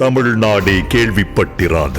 தமிழ்நாடு கேள்விப்பட்டிராத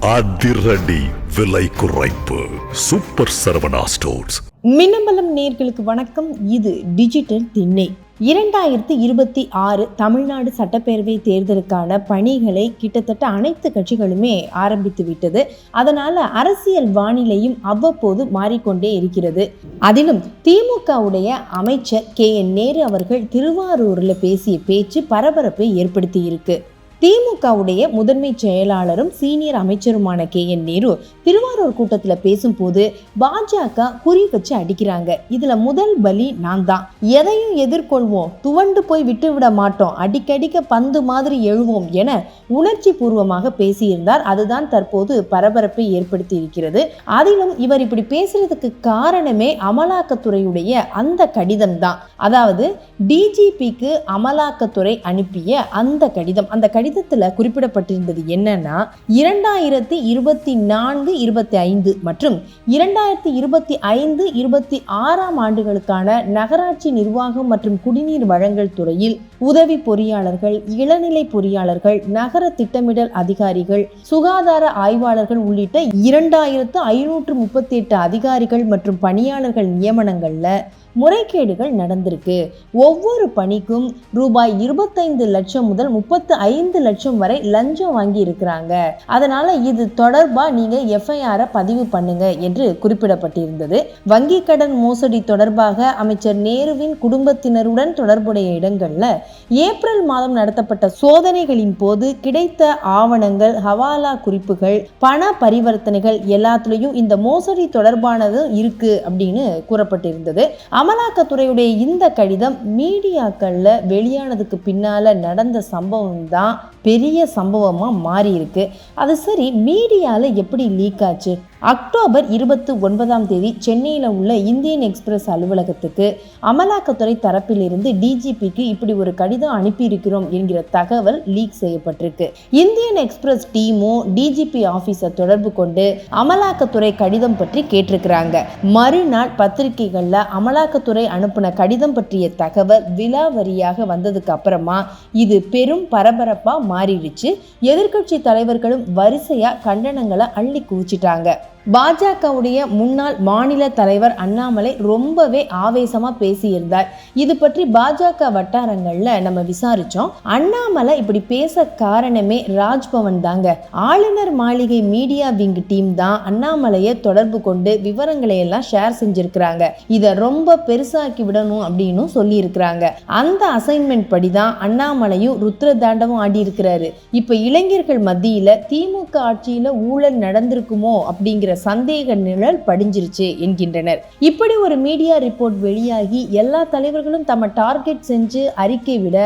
அதிரடி விலை குறைப்பு. Super Saravana stores. மின்னம்பலம் நேர்களுக்கு வணக்கம். இது டிஜிட்டல் திண்ணை. இரண்டாயிரத்தி இருபத்தி ஆறு தமிழ்நாடு சட்டப்பேரவை தேர்தலுக்கான பணிகளை கிட்டத்தட்ட அனைத்து கட்சிகளுமே ஆரம்பித்து விட்டது. அதனால அரசியல் வானிலையும் அவ்வப்போது மாறிக்கொண்டே இருக்கிறது. அதிலும் திமுகவுடைய அமைச்சர் கே என் நேரு அவர்கள் திருவாரூரில் பேசிய பேச்சு பரபரப்பை ஏற்படுத்தி இருக்கு திமுகவுடைய முதன்மை செயலாளரும் சீனியர் அமைச்சருமான கே என் நேரு திருவாரூர் கூட்டத்தில் பேசும்போது பாஜக குறி வச்சு அடிக்கிறாங்க. இதுல முதல் பலி நான் தான் எதையும் எதிர்கொள்வோம். துவண்டு போய் விட்டு விட மாட்டோம். அடிக்கடிக்க பந்து மாதிரி எழுவோம் என உணர்ச்சி பூர்வமாக பேசியிருந்தார். அதுதான் தற்போது பரபரப்பை ஏற்படுத்தி இருக்கிறது. அதிலும் இவர் இப்படி பேசுறதுக்கு காரணமே அமலாக்கத்துறையுடைய அந்த கடிதம் தான் அதாவது டிஜிபிக்கு அமலாக்கத்துறை அனுப்பிய அந்த கடிதம். அந்த கடிதம் கடிதத்தில் குறிப்பிடப்பட்டிருந்தது என்னன்னா இரண்டாயிரத்தி இருபத்தி நான்கு இருபத்தி ஐந்து மற்றும் இரண்டாயிரத்தி இருபத்தி ஐந்து இருபத்தி ஆறாம் ஆண்டுகளுக்கான நகராட்சி நிர்வாகம் மற்றும் குடிநீர் வழங்கல் துறையில் உதவி பொறியாளர்கள் இளநிலை பொறியாளர்கள் நகர திட்டமிடல் அதிகாரிகள் சுகாதார ஆய்வாளர்கள் உள்ளிட்ட இரண்டாயிரத்து ஐநூற்று முப்பத்தி எட்டு அதிகாரிகள் மற்றும் பணியாளர்கள் நியமனங்களில் முறைகேடுகள் நடந்திருக்கு. ஒவ்வொரு பணிக்கும் ரூபாய் இருபத்தைந்து லட்சம் முதல் முப்பத்து ஐந்து லட்சம் வரை லஞ்சம் வாங்கி இருக்கிறாங்க அதனால இது தொடர்பா நீங்க எஃப்ஐஆரை பதிவு பண்ணுங்க என்று குறிப்பிடப்பட்டிருந்தது. வங்கி கடன் மோசடி தொடர்பாக அமைச்சர் நேருவின் குடும்பத்தினருடன் தொடர்புடைய இடங்கள்ல ஏப்ரல் மாதம் நடத்தப்பட்ட சோதனைகளின் போது கிடைத்த ஆவணங்கள் ஹவாலா குறிப்புகள் பண பரிவர்த்தனைகள் எல்லாத்துலயும் இந்த மோசடி தொடர்பானது இருக்கு அப்படின்னு கூறப்பட்டிருந்தது. அமலாக்கத்துறையுடைய இந்த கடிதம் மீடியாக்களில் வெளியானதுக்கு பின்னால் நடந்த சம்பவம் தான் பெரிய சம்பவமாக மாறியிருக்கு. அது சரி மீடியாவில் எப்படி லீக் ஆச்சு? அக்டோபர் இருபத்தி ஒன்பதாம் தேதி சென்னையில் உள்ள இந்தியன் எக்ஸ்பிரஸ் அலுவலகத்துக்கு அமலாக்கத்துறை தரப்பிலிருந்து டிஜிபிக்கு இப்படி ஒரு கடிதம் அனுப்பியிருக்கிறோம் என்கிற தகவல் லீக் செய்யப்பட்டிருக்கு. இந்தியன் எக்ஸ்பிரஸ் டீமும் டிஜிபி ஆஃபீஸை தொடர்பு கொண்டு அமலாக்கத்துறை கடிதம் பற்றி கேட்டிருக்கிறாங்க. மறுநாள் பத்திரிகைகளில் அமலாக்கத்துறை அனுப்பின கடிதம் பற்றிய தகவல் விலாவரியாக வந்ததுக்கு அப்புறமா இது பெரும் பரபரப்பாக மாறிடுச்சு. எதிர்க்கட்சி தலைவர்களும் வரிசையாக கண்டனங்களை அள்ளி குவிச்சிட்டாங்க. பாஜகவுடைய முன்னாள் மாநில தலைவர் அண்ணாமலை ரொம்பவே ஆவேசமா பேசியிருந்தார். இது பற்றி பாஜக வட்டாரங்கள்ல நம்ம விசாரிச்சோம். அண்ணாமலை இப்படி பேச காரணமே ராஜ்பவன் தாங்க. ஆளுநர் மாளிகை மீடியா விங் டீம் தான் அண்ணாமலையை தொடர்பு கொண்டு விவரங்களை எல்லாம் ஷேர் செஞ்சிருக்கிறாங்க. இதை ரொம்ப பெருசாக்கி விடணும் அப்படின்னு சொல்லியிருக்கிறாங்க. அந்த அசைன்மெண்ட் படி தான் அண்ணாமலையும் ருத்ர தாண்டவம் ஆடி இருக்கிறாரு இப்ப இளைஞர்கள் மத்தியில திமுக ஆட்சியில ஊழல் நடந்திருக்குமோ அப்படிங்கிற சந்தேக நிழல் படிஞ்சிருச்சு என்கின்றனர். இப்படி ஒரு மீடியா ரிப்போர்ட் வெளியாகி எல்லா தலைவர்களும் தம்ம டார்கெட் செஞ்சு அறிக்கை விட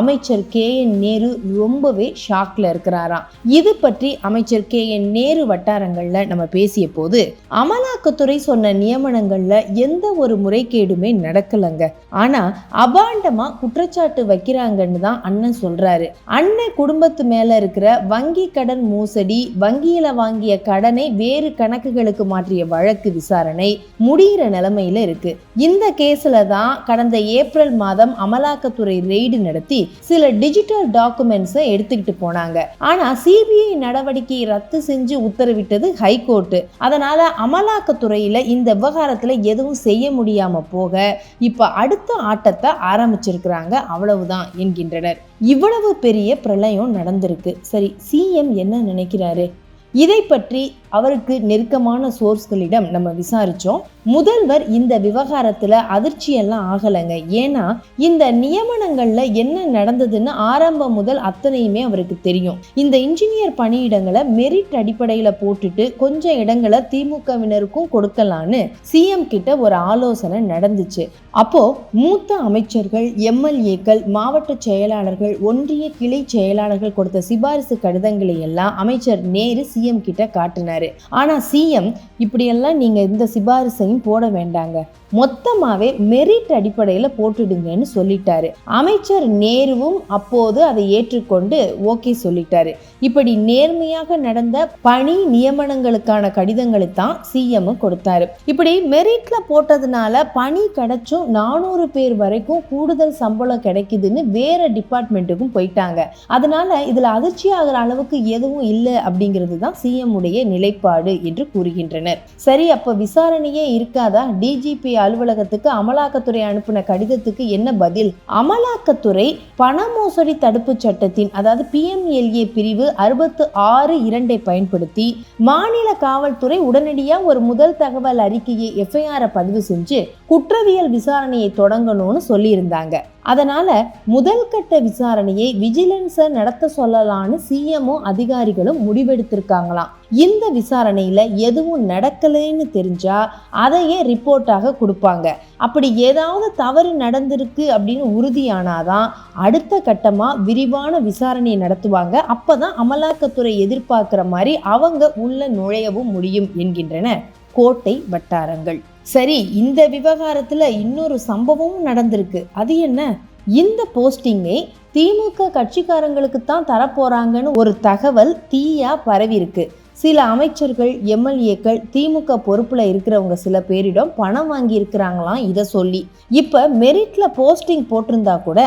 அமைச்சர் கே என் நேரு ரொம்பவே ஷாக்ல இருக்கிறாராம். இது பற்றி அமைச்சர் கே என் நேரு வட்டாரங்கள்ல நம்ம பேசிய போது அமலாக்கத்துறை சொன்ன நியமனங்கள்ல எந்த ஒரு முறைகேடுமே நடக்கலங்க. ஆனா அபாண்டமா குற்றச்சாட்டு வைக்கிறாங்கன்னு தான் அண்ணன் சொல்றாரு. அண்ணன் குடும்பத்து மேல இருக்கிற வங்கி கடன் மோசடி வங்கியில வாங்கிய கடனை வேறு கணக்குகளுக்கு மாற்றிய வழக்கு விசாரணை முடிகிற நிலைமையில இருக்கு. இந்த கேஸ்ல தான் கடந்த ஏப்ரல் மாதம் அமலாக்கத்துறை ரெய்டு நடத்தி சில டிஜிட்டல் டாக்குமெண்ட்ஸை எடுத்துக்கிட்டு போனாங்க. ஆனா சிபிஐ நடவடிக்கையை ரத்து செஞ்சு உத்தரவிட்டது ஹைகோர்ட் அதனால அமலாக்கத்துறையில இந்த விவகாரத்துல எதுவும் செய்ய முடியாம போக இப்ப அடுத்த ஆட்டத்தை ஆரம்பிச்சிருக்கிறாங்க அவ்வளவுதான் என்கின்றனர். இவ்வளவு பெரிய பிரளயம் நடந்திருக்கு. சரி சிஎம் என்ன நினைக்கிறாரு? இதை பற்றி அவருக்கு நெருக்கமான சோர்ஸ்களிடம் நம்ம விசாரிச்சோம். முதல்வர் இந்த விவகாரத்துல அதிர்ச்சியெல்லாம் ஆகலைங்க. ஏன்னா இந்த நியமனங்கள்ல என்ன நடந்ததுன்னு ஆரம்பம் முதல் அத்தனையுமே அவருக்கு தெரியும். இந்த இன்ஜினியர் பணியிடங்களை மெரிட் அடிப்படையில போட்டுட்டு கொஞ்சம் இடங்களை திமுகவினருக்கும் கொடுக்கலான்னு சிஎம் கிட்ட ஒரு ஆலோசனை நடந்துச்சு. அப்போ மூத்த அமைச்சர்கள் எம்எல்ஏக்கள் மாவட்ட செயலாளர்கள் ஒன்றிய கிளை செயலாளர்கள் கொடுத்த சிபாரிசு கடிதங்களை எல்லாம் அமைச்சர் நேரு சிஎம் கிட்ட காட்டினார். சொல்லியிருக்காரு. ஆனால் சிஎம் இப்படியெல்லாம் நீங்க இந்த சிபாரிசையும் போட வேண்டாங்க. மொத்தமாவே மெரிட் அடிப்படையில போட்டுடுங்கன்னு சொல்லிட்டாரு. அமைச்சர் நேருவும் அப்போது அதை ஏற்றுக்கொண்டு ஓகே சொல்லிட்டாரு. இப்படி நேர்மையாக நடந்த பணி நியமனங்களுக்கான கடிதங்களை தான் சிஎம் கொடுத்தாரு. இப்படி மெரிட்ல போட்டதுனால பணி கிடைச்சும் நானூறு பேர் வரைக்கும் கூடுதல் சம்பளம் கிடைக்குதுன்னு வேற டிபார்ட்மெண்ட்டுக்கும் போயிட்டாங்க. அதனால இதுல அதிர்ச்சி ஆகிற அளவுக்கு எதுவும் இல்லை அப்படிங்கிறது தான் சிஎம் உடைய நிலை ஏற்பாடு என்று கூறுகின்றனர். சரி அப்ப விசாரணையே இருக்காதா? டிஜிபி அலுவலகத்துக்கு அமலாக்கத்துறை அனுப்பின கடிதத்துக்கு என்ன பதில்? அமலாக்கத்துறை பண மோசடி தடுப்பு சட்டத்தின் அதாவது பிஎம்எல்ஏ பிரிவு அறுபத்து ஆறு இரண்டை பயன்படுத்தி மாநில காவல்துறை உடனடியா ஒரு முதல் தகவல் அறிக்கையை எஃப்ஐஆரை பதிவு செஞ்சு குற்றவியல் விசாரணையை தொடங்கணும்னு சொல்லியிருந்தாங்க. அதனால் முதல் கட்ட விசாரணையை விஜிலன்ஸை நடத்த சொல்லலான்னு சிஎம்ஓ அதிகாரிகளும் முடிவெடுத்திருக்காங்களாம். இந்த விசாரணையில் எதுவும் நடக்கலைன்னு தெரிஞ்சா அதையே ரிப்போர்ட்டாக கொடுப்பாங்க. அப்படி ஏதாவது தவறு நடந்திருக்கு அப்படின்னு உறுதியானாதான் அடுத்த கட்டமாக விரிவான விசாரணையை நடத்துவாங்க. அப்போ தான் அமலாக்கத்துறை எதிர்பார்க்குற மாதிரி அவங்க உள்ள நுழையவும் முடியும் என்கின்றன. கோட்டை வட்டாரங்கள். சரி இந்த விவகாரத்தில் இன்னொரு சம்பவமும் நடந்திருக்கு. அது என்ன? இந்த போஸ்டிங்கை திமுக கட்சிக்காரங்களுக்கு தான் தரப்போறாங்கன்னு ஒரு தகவல் தீயா பரவி இருக்கு சில அமைச்சர்கள் எம்எல்ஏக்கள் திமுக பொறுப்பில் இருக்கிறவங்க சில பேரிடம் பணம் வாங்கி இருக்கிறாங்களாம் இதை சொல்லி. இப்போ மெரிட்டில் போஸ்டிங் போட்டிருந்தா கூட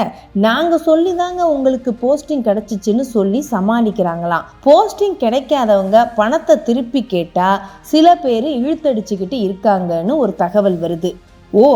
நாங்கள் சொல்லி தாங்க உங்களுக்கு போஸ்டிங் கிடச்சிச்சின்னு சொல்லி சமாளிக்கிறாங்களாம். போஸ்டிங் கிடைக்காதவங்க பணத்தை திருப்பி கேட்டால் சில பேர் இழுத்தடிச்சுக்கிட்டு இருக்காங்கன்னு ஒரு தகவல் வருது. ஓ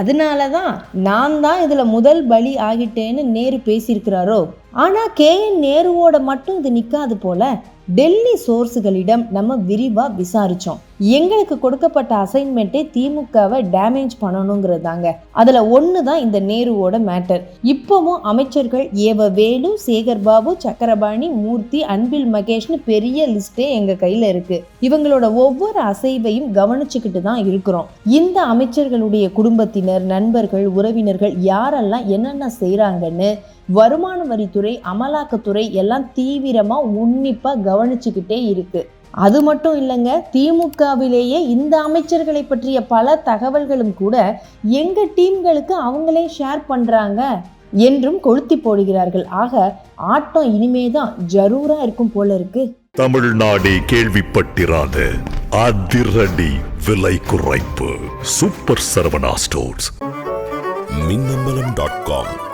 அதனால தான் நான் தான் இதில் முதல் பலி ஆகிட்டேன்னு நேரு பேசியிருக்கிறாரோ? ஆனால் கே என் நேருவோட மட்டும் இது நிற்காது போல டெல்லி சோர்ஸுகளிடம் நம்ம விரிவாக விசாரித்தோம் எங்களுக்கு கொடுக்கப்பட்ட அசைன்மெண்ட்டே திமுகவை டேமேஜ் பண்ணணுங்கிறது தாங்க அதில் ஒன்று தான் இந்த நேருவோட மேட்டர் இப்போவும் அமைச்சர்கள் ஏவ வேலு சேகர் பாபு சக்கரபாணி மூர்த்தி அன்பில் மகேஷ்னு பெரிய லிஸ்ட்டே எங்கள் கையில் இருக்குது இவங்களோட ஒவ்வொரு அசைவையும் கவனிச்சுக்கிட்டு தான் இருக்கிறோம். இந்த அமைச்சர்களுடைய குடும்பத்தினர் நண்பர்கள் உறவினர்கள் யாரெல்லாம் என்னென்ன செய்கிறாங்கன்னு வருமான வரித்துறை அமலாக்கத்துறை எல்லாம் தீவிரமா உன்னிப்பா கவனிச்சுக்கிட்டே இருக்கு. அது மட்டும் இல்லைங்க திமுகவிலேயே இந்த அமைச்சர்களை பற்றிய பல தகவல்களும் கூட எங்க டீம்களுக்கு அவங்களே ஷேர் பண்றாங்க என்றும் கொளுத்தி போடுகிறார்கள். ஆக ஆட்டம் இனிமே தான் ஜரூரா இருக்கும் போல இருக்கு. தமிழ்நாடே கேள்விப்பட்டிராத அதிரடி விலை குறைப்பு. Super Saravana stores. Minnambalam dot com.